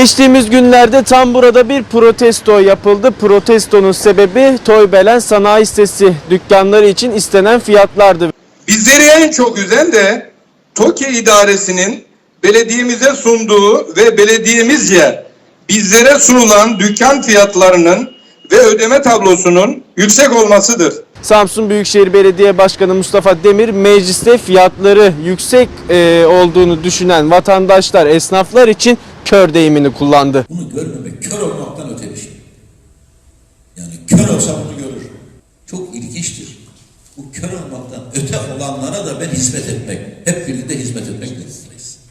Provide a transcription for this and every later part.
Geçtiğimiz günlerde tam burada bir protesto yapıldı. Protestonun sebebi Toybelen Sanayi Sitesi dükkanları için istenen fiyatlardı. Bizleri en çok üzen de TOKİ idaresinin belediyemize sunduğu ve belediyemizce bizlere sunulan dükkan fiyatlarının ve ödeme tablosunun yüksek olmasıdır. Samsun Büyükşehir Belediye Başkanı Mustafa Demir mecliste fiyatları yüksek e, olduğunu düşünen vatandaşlar, esnaflar için kör deyimini kullandı. Bunu görmemek kör olmaktan öte bir şey. Yani kör olsa bunu görür. Çok ilginçtir. Bu kör olmaktan öte olanlara da ben hizmet etmek, hep birlikte hizmet etmek niyetindeyim.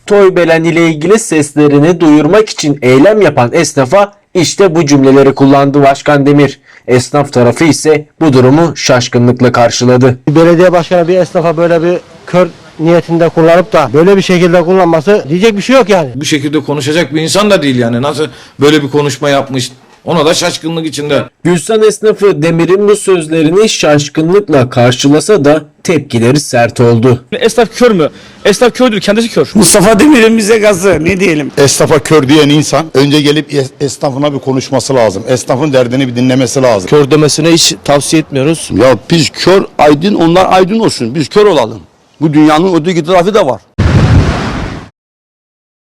Toybelen ile ilgili seslerini duyurmak için eylem yapan esnafa işte bu cümleleri kullandı Başkan Demir. Esnaf tarafı ise bu durumu şaşkınlıkla karşıladı. Bir belediye başkanı bir esnafa böyle bir kör niyetinde kullanıp da böyle bir şekilde kullanması diyecek bir şey yok yani. bu şekilde konuşacak bir insan da değil yani. Nasıl böyle bir konuşma yapmış? Ona da şaşkınlık içinde. Gülsan esnafı Demir'in bu sözlerini şaşkınlıkla karşılasa da tepkileri sert oldu. Esnaf kör mü? Esnaf kördür, kendisi kör. Mustafa Demir'in bize gazı ne diyelim. Esnafa kör diyen insan önce gelip es- esnafına bir konuşması lazım. Esnafın derdini bir dinlemesi lazım. Kör demesine hiç tavsiye etmiyoruz. Ya biz kör aydın onlar aydın olsun. Biz kör olalım. Bu dünyanın öteki tarafı da var.